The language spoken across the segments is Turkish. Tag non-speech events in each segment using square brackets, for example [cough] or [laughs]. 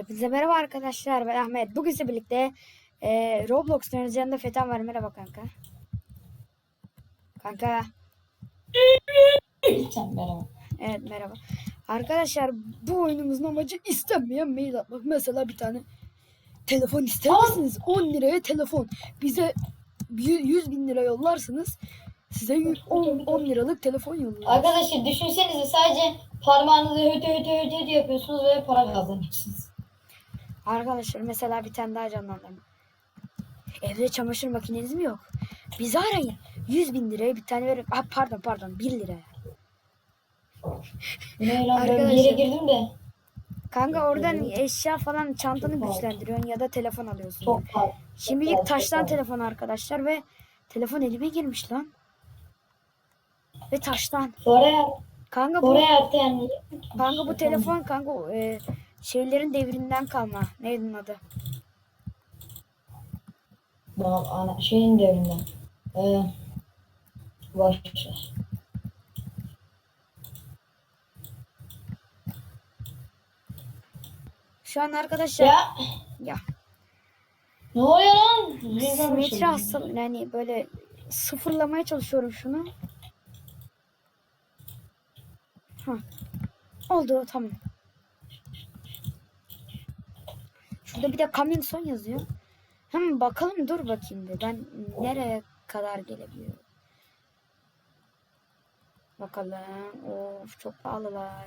Hepinize merhaba arkadaşlar ben Ahmet. Bugün sizinle birlikte e, Roblox. Yanında Fetan var. Merhaba kanka. Kanka. Sen merhaba. Evet merhaba. Arkadaşlar bu oyunumuzun amacı istenmeyen mail atmak. Mesela bir tane telefon ister misiniz? 10 liraya telefon. Bize 100 bin lira yollarsınız. Size 10, 10 liralık telefon yolluyoruz. Arkadaşlar düşünsenize sadece parmağınızı hötü hötü hötü hötü yapıyorsunuz ve para kazanıyorsunuz. Arkadaşlar mesela bir tane daha canlandırma. Evde çamaşır makineniz mi yok? Bizi arayın. 100 bin liraya bir tane verin. Ah, pardon pardon 1 liraya. Ne lan ben bir Arkadaşlar- yere girdim de Kanka oradan eşya falan çantanı güçlendiriyorsun ya da telefon alıyorsun. çok pahalı. Şimdilik taştan telefon arkadaşlar ve telefon elime girmiş lan. Ve taştan. Sonra Kanka bu sonra yaptı yani. kanka bu telefon kanka e, şeylerin devrinden kalma. Neydi adı? Bak ana şeyin devrinden. Ee, ver. Şu an arkadaşlar Ya ya ne oluyor lan? Simetri hastalığı yani böyle sıfırlamaya çalışıyorum şunu. Ha. Oldu tamam. Şurada bir de coming son yazıyor. Hem bakalım dur bakayım bir ben nereye kadar gelebiliyorum. Bakalım. Of çok pahalılar.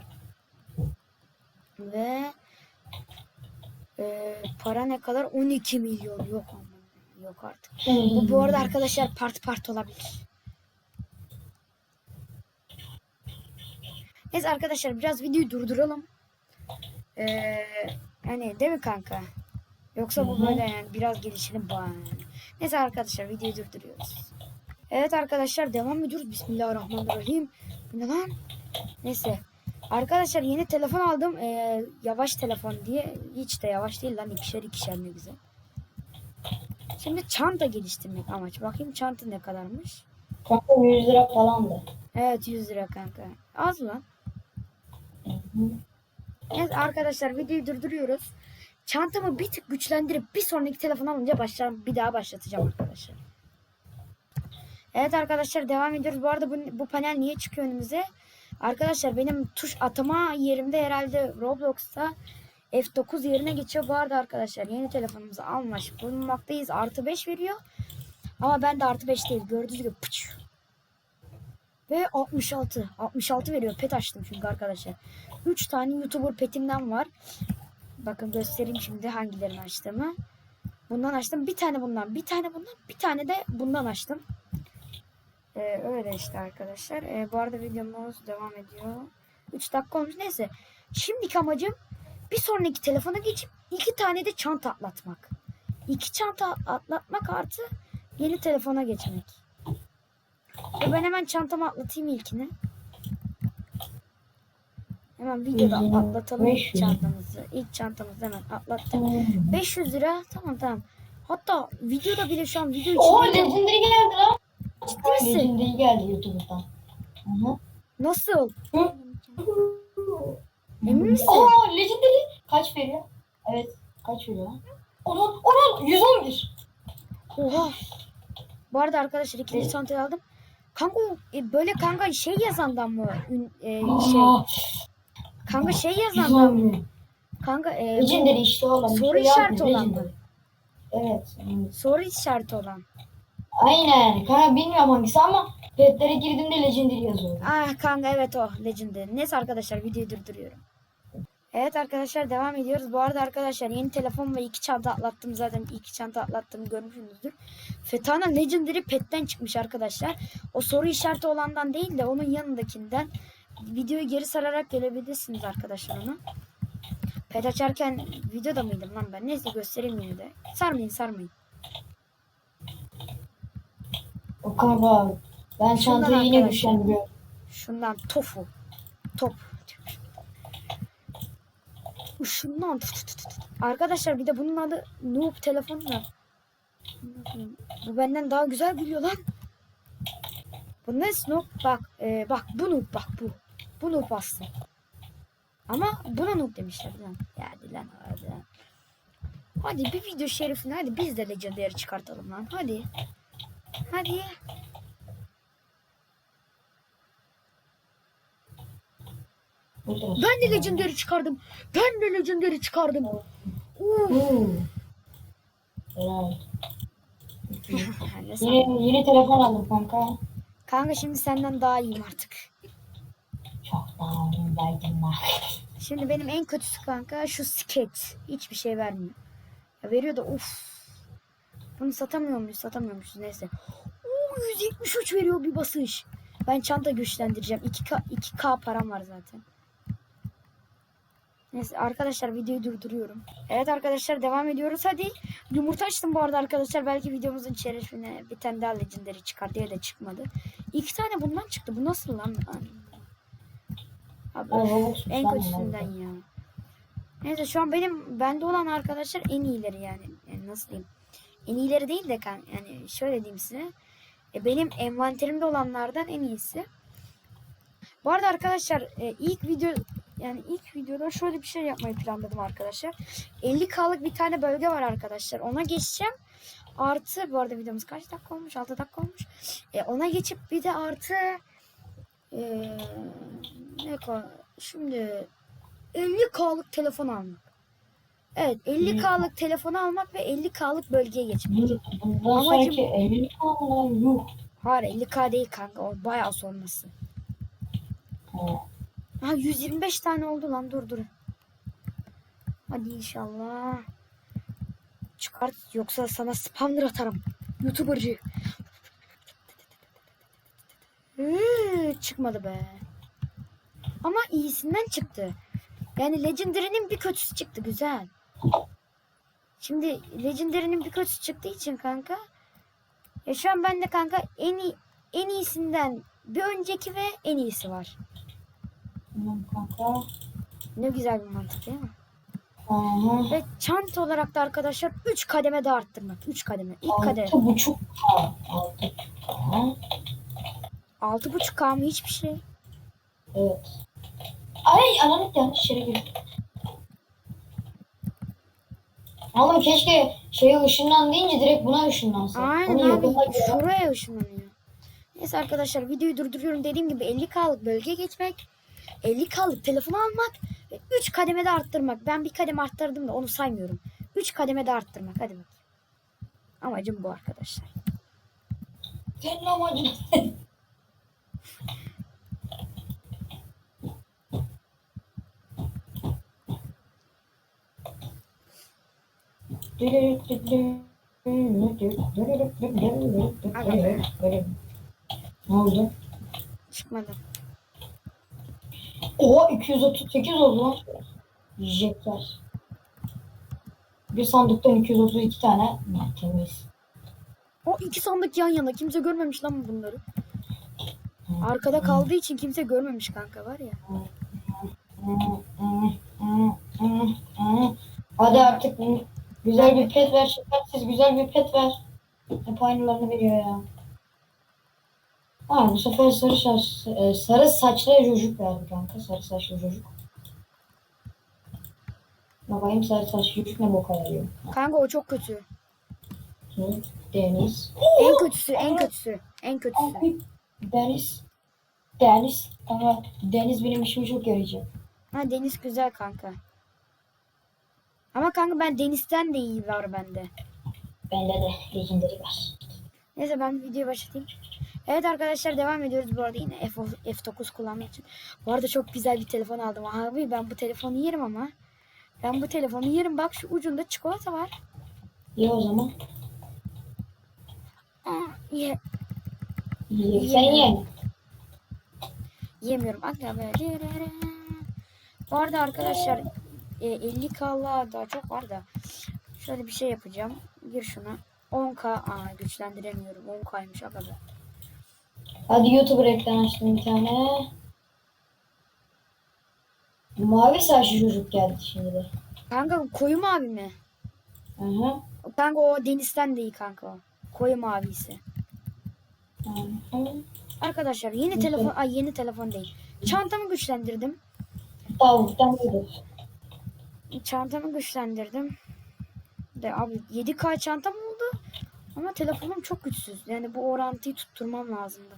Ve e, para ne kadar? 12 milyon. Yok. Yok artık. Bu, bu arada arkadaşlar part part olabilir. Neyse arkadaşlar biraz videoyu durduralım. Ee, yani değil mi kanka? Yoksa bu Hı hı. böyle yani biraz gelişelim bana. Yani. Neyse arkadaşlar videoyu durduruyoruz. Evet arkadaşlar devam ediyoruz. Bismillahirrahmanirrahim. Ne lan? Neyse. Arkadaşlar yeni telefon aldım. Ee, yavaş telefon diye. Hiç de yavaş değil lan. ikişer ikişer ne güzel. Şimdi çanta geliştirmek amaç. Bakayım çanta ne kadarmış. Kanka 100 lira falandı. Evet 100 lira kanka. Az lan. Evet arkadaşlar videoyu durduruyoruz. Çantamı bir tık güçlendirip bir sonraki telefon alınca başlar, bir daha başlatacağım arkadaşlar. Evet arkadaşlar devam ediyoruz. Bu arada bu, bu panel niye çıkıyor önümüze? Arkadaşlar benim tuş atama yerimde herhalde Roblox'ta F9 yerine geçiyor. Bu arada arkadaşlar yeni telefonumuzu almış bulunmaktayız. Artı 5 veriyor. Ama ben de artı 5 değil. Gördüğünüz gibi pıç. Ve 66. 66 veriyor. Pet açtım çünkü arkadaşlar. 3 tane YouTuber petimden var. Bakın göstereyim şimdi hangilerini açtığımı. Bundan açtım. Bir tane bundan, bir tane bundan, bir tane de bundan açtım. Ee, öyle işte arkadaşlar. Ee, bu arada videomuz devam ediyor. 3 dakika olmuş. Neyse. Şimdiki amacım bir sonraki telefona geçip iki tane de çanta atlatmak. İki çanta atlatmak artı yeni telefona geçmek. E ben hemen çantamı atlatayım ilkini. Hemen videoda hı. atlatalım ilk 500. çantamızı. İlk çantamızı hemen atlattım. 500 lira. Tamam tamam. Hatta videoda bile şu an video için Legendary geldi lan. ciddi misin? Legendary geldi YouTube'dan. Nasıl? Hı. Emin misin? Oo Legendary kaç veriyor? Evet kaç veriyor? Onun onun 111. Oha. Bu arada arkadaşlar ikinci çantayı aldım. Kanka e, böyle kanka şey yazandan mı? Ün- e, şey. Kanka şey yazandan mı? 111. Kanka e, Legendary işte olan. soru işareti olan mı? Evet. soru işareti olan. Aynen. Kanka bilmiyorum hangisi ama petlere girdiğimde Legendary yazıyor. Ah kanka evet o Legendary. Neyse arkadaşlar videoyu durduruyorum. Evet arkadaşlar devam ediyoruz. Bu arada arkadaşlar yeni telefon ve iki çanta atlattım zaten. iki çanta atlattığımı görmüşsünüzdür. Fetana Legendary petten çıkmış arkadaşlar. O soru işareti olandan değil de onun yanındakinden. Videoyu geri sararak gelebilirsiniz arkadaşlar onu. Pet açarken videoda mıydım lan ben? Neyse göstereyim yine de. Sarmayın sarmayın. O kanka ben Şundan çantayı yine arkadaşlar. güçlendiriyorum. Şundan tofu. Top. Şundan. Arkadaşlar bir de bunun adı Noob telefonu da. Bu benden daha güzel gülüyor lan. Bu ne Noob? Bak, e, bak bu Noob bak bu. Bu Noob aslında. Ama buna noob demişler lan. Hadi lan hadi lan. Hadi bir video şerifine hadi biz de legendary çıkartalım lan. Hadi. Hadi. Ben de legendary çıkardım. Ben de legendary çıkardım. Neyse. [laughs] Yeni, yeni telefon aldım kanka. Kanka şimdi senden daha iyiyim artık. Çok daha ben. Şimdi benim en kötüsü kanka şu sket. Hiçbir şey vermiyor. Ya veriyor da uf. Bunu satamıyor muyuz? Satamıyormuşuz neyse. Oo, 173 veriyor bir basış. Ben çanta güçlendireceğim. 2K, 2K param var zaten. Neyse arkadaşlar videoyu durduruyorum. Evet arkadaşlar devam ediyoruz. Hadi yumurta açtım bu arada arkadaşlar. Belki videomuzun şerefine bir tane daha legendary çıkar diye de çıkmadı. İki tane bundan çıktı. Bu nasıl lan? Abi, en kötüsünden ya. Neyse şu an benim bende olan arkadaşlar en iyileri yani. yani nasıl diyeyim? En iyileri değil de kan yani şöyle diyeyim size. E, benim envanterimde olanlardan en iyisi. Bu arada arkadaşlar e, ilk video yani ilk videoda şöyle bir şey yapmayı planladım arkadaşlar. 50K'lık bir tane bölge var arkadaşlar. Ona geçeceğim. Artı bu arada videomuz kaç dakika olmuş? 6 dakika olmuş. E, ona geçip bir de artı e, ne ka- şimdi 50K'lık telefon almak. Evet 50K'lık telefonu almak ve 50K'lık bölgeye geçmek. Amacım- sonraki 50 kaldı lan yuh. Hayır 50K değil kanka o bayağı sonrası. Ha. Ha 125 tane oldu lan dur dur. Hadi inşallah. Çıkart yoksa sana spamlar atarım. Youtuber'cı. Hı, çıkmadı be. Ama iyisinden çıktı. Yani Legendary'nin bir kötüsü çıktı güzel. Şimdi Legendary'nin bir kötüsü çıktığı için kanka. Ya şu an bende kanka en iyi en iyisinden bir önceki ve en iyisi var. Tamam kanka. Ne güzel bir mantık değil mi? Aha. Ve çanta olarak da arkadaşlar 3 kademe de arttırmak. 3 kademe. İlk kademe. Altı buçuk K. Altı. Aha. 6.5K mı hiçbir şey. Evet. Ay ananı yanlış yere girdim. Oğlum keşke şeye ışınlan deyince direkt buna ışınlansın. Aynen Onu abi. yakında gör- Şuraya ışınlanıyor. Neyse arkadaşlar videoyu durduruyorum. Dediğim gibi 50K'lık bölge geçmek. 50K'lık telefonu almak. Ve 3 kademede arttırmak. Ben bir kademe arttırdım da onu saymıyorum. 3 kademede arttırmak. Hadi bakayım. Amacım bu arkadaşlar. Senin amacın. Ne oldu? Çıkmadı. Oha 238 oldu lan. Yiyecekler. Bir sandıktan 232 tane. Ne temiz. O iki sandık yan yana. Kimse görmemiş lan bunları. Arkada kaldığı için kimse görmemiş kanka var ya. Hadi artık güzel bir pet ver. Şekersiz güzel bir pet ver. Hep aynılarını veriyor ya. Ha bu sefer sarı saç, e, sarı saçlı çocuk verdi kanka. Sarı saçlı çocuk. Bakayım sarı saçlı çocuk ne boka yarıyor. Kanka o çok kötü. Hı, Deniz. En kötüsü, en kötüsü, en kötüsü. Deniz. Deniz. Ama Deniz benim işime çok yarayacak. Ha deniz güzel kanka. Ama kanka ben denizden de iyi var bende. Bende de legendary var. Neyse ben videoyu başlatayım. Evet arkadaşlar devam ediyoruz bu arada yine F F9 kullanmak için. Bu arada çok güzel bir telefon aldım. Abi ben bu telefonu yerim ama. Ben bu telefonu yerim. Bak şu ucunda çikolata var. İyi o zaman. Aa, ye İyi. Sen ye. yemiyorum. Aga be. Bu arada arkadaşlar e, 50K'la daha çok var da. Şöyle bir şey yapacağım. Gir şuna. 10K. Aa güçlendiremiyorum. 10K'ymış aga. Hadi YouTuber ekran açtım bir tane. Mavi saçlı çocuk geldi şimdi de. Kanka koyu mavi mi? Aha. Kanka o denizden de iyi kanka o. Koyu mavisi. Aha. Arkadaşlar yeni telefon ay yeni telefon değil. Çantamı güçlendirdim. Tavuktan. Çantamı güçlendirdim. De abi 7K çantam oldu. Ama telefonum çok güçsüz. Yani bu orantıyı tutturmam lazımdı.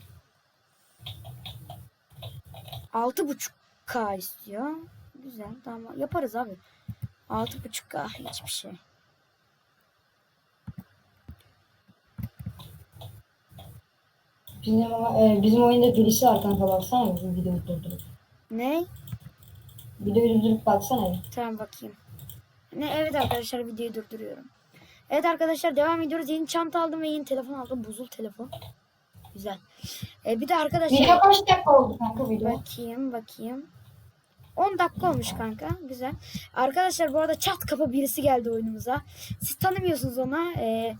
6.5K istiyor. Güzel tamam yaparız abi. 6.5K hiçbir şey. Bizim, e, bizim oyunda birisi var kanka baksana bizim videoyu durdurup. Ne? Videoyu durdurup baksana. bir. Tamam bakayım. Ne evet arkadaşlar videoyu durduruyorum. Evet arkadaşlar devam ediyoruz. Yeni çanta aldım ve yeni telefon aldım. Buzul telefon. Güzel. Ee, bir de arkadaşlar Video kaç dakika oldu kanka video? bakayım bakayım. 10 dakika olmuş kanka. Güzel. Arkadaşlar bu arada çat kapı birisi geldi oyunumuza. Siz tanımıyorsunuz ona. Ee,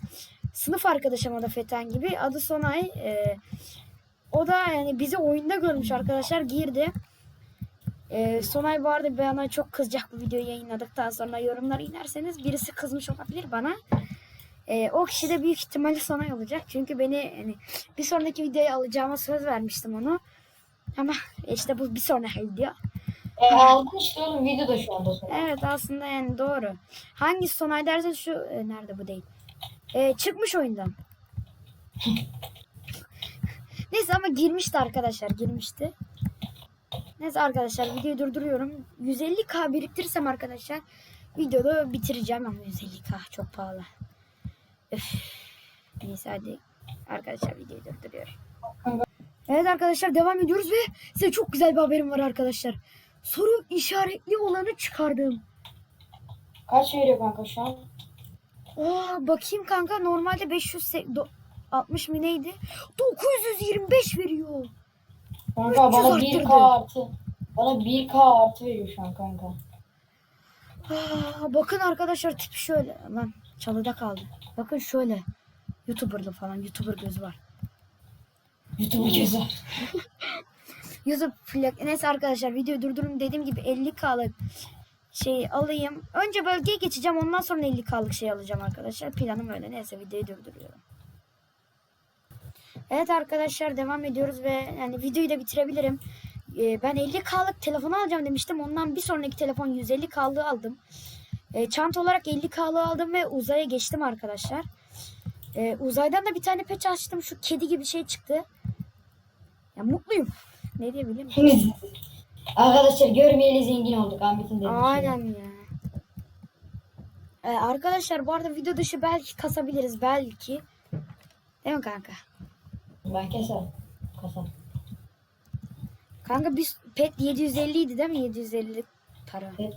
sınıf arkadaşım o da Feten gibi. Adı Sonay. Ee, o da yani bizi oyunda görmüş arkadaşlar. Girdi. Ee, Sonay bu arada bana çok kızacak bu videoyu yayınladıktan sonra yorumlara inerseniz birisi kızmış olabilir bana. Ee, o kişi de büyük ihtimalle Sonay olacak. Çünkü beni hani, bir sonraki videoya alacağıma söz vermiştim onu. Ama işte bu bir sonraki video. E, oğlum video da şu anda sonra. Evet aslında yani doğru. Hangisi Sonay dersen şu e, nerede bu değil. E, çıkmış oyundan. [laughs] Neyse ama girmişti arkadaşlar girmişti. Neyse arkadaşlar videoyu durduruyorum. 150k biriktirirsem arkadaşlar videoda bitireceğim ama 150k çok pahalı. Neyse hadi arkadaşlar videoyu durduruyorum. Evet arkadaşlar devam ediyoruz ve size çok güzel bir haberim var arkadaşlar. Soru işaretli olanı çıkardım. Kaç veriyor kanka şu an? Aa, bakayım kanka normalde 560 mi neydi? 925 veriyor. Kanka 300 bana arttırdı. 1k artı. Bana 1k artı veriyor şu an kanka. Aa, bakın arkadaşlar tipi şöyle. Lan çalıda kaldı. Bakın şöyle. Youtuber'lı falan. Youtuber gözü var. YouTube gezer. [laughs] YouTube plak. Neyse arkadaşlar videoyu durdurun. Dediğim gibi 50k'lık şey alayım. Önce bölgeye geçeceğim. Ondan sonra 50k'lık şey alacağım arkadaşlar. Planım öyle. Neyse videoyu durduruyorum. Evet arkadaşlar devam ediyoruz ve yani videoyu da bitirebilirim. Ee, ben 50k'lık telefon alacağım demiştim. Ondan bir sonraki telefon 150k'lığı aldım. Ee, çanta olarak 50k'lığı aldım ve uzaya geçtim arkadaşlar. Ee, uzaydan da bir tane peç açtım. Şu kedi gibi şey çıktı. Ya mutluyum. Ne diyebilirim? Arkadaşlar görmeyeli zengin olduk Ahmet'in dediği Aynen ya. Ee, arkadaşlar bu arada video dışı belki kasabiliriz belki. Değil mi kanka? Şey. Ben keserim. Kasarım. Kanka biz pet 750 idi değil mi? 750 para. Pet.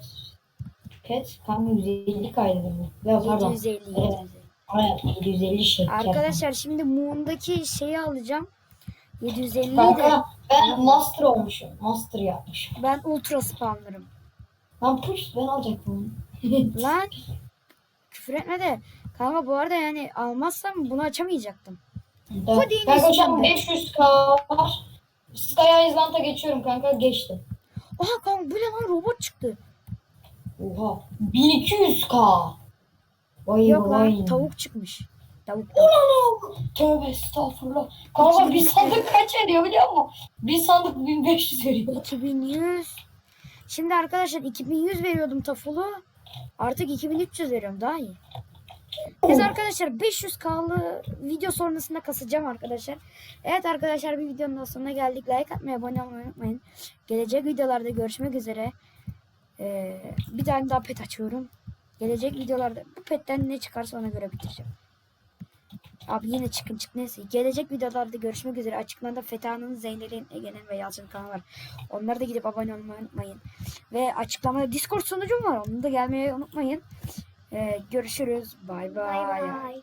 Pet kanka 150 kaydedim mi? Ya pardon. 750 Evet. 750. Aynen 750 şey. Arkadaşlar şimdi Moon'daki şeyi alacağım. 750 idi. Kanka ben master olmuşum. Master yapmışım. Ben ultra spamlarım. Lan push ben alacaktım. [laughs] Lan küfür etme de. Kanka bu arada yani almazsam bunu açamayacaktım. Tamam. Hadi Kanka şu an iyisinden 500k var. Sky Island'a geçiyorum kanka geçti. Aha kanka bu ne lan robot çıktı. Oha 1200k. Vay Yok vay. lan tavuk çıkmış. Tavuk. Ulan Tövbe estağfurullah. Kanka bir sandık kaç veriyor biliyor musun? Bir sandık 1500 veriyor. 2100. Şimdi arkadaşlar 2100 veriyordum tafulu. Artık 2300 veriyorum daha iyi. Biz arkadaşlar 500k'lı video sonrasında kasacağım arkadaşlar. Evet arkadaşlar bir videonun sonuna geldik. Like atmayı, abone olmayı unutmayın. Gelecek videolarda görüşmek üzere. Ee, bir tane daha pet açıyorum. Gelecek videolarda bu petten ne çıkarsa ona göre bitireceğim. Abi yine çıkın çık neyse. Gelecek videolarda görüşmek üzere. Açıklamada Fetha'nın, Zeynel'in, Ege'nin ve Yalçın'ın kanalı var. Onlara da gidip abone olmayı unutmayın. Ve açıklamada Discord sunucum var. Onu da gelmeyi unutmayın. Ee, görüşürüz. Bay bay.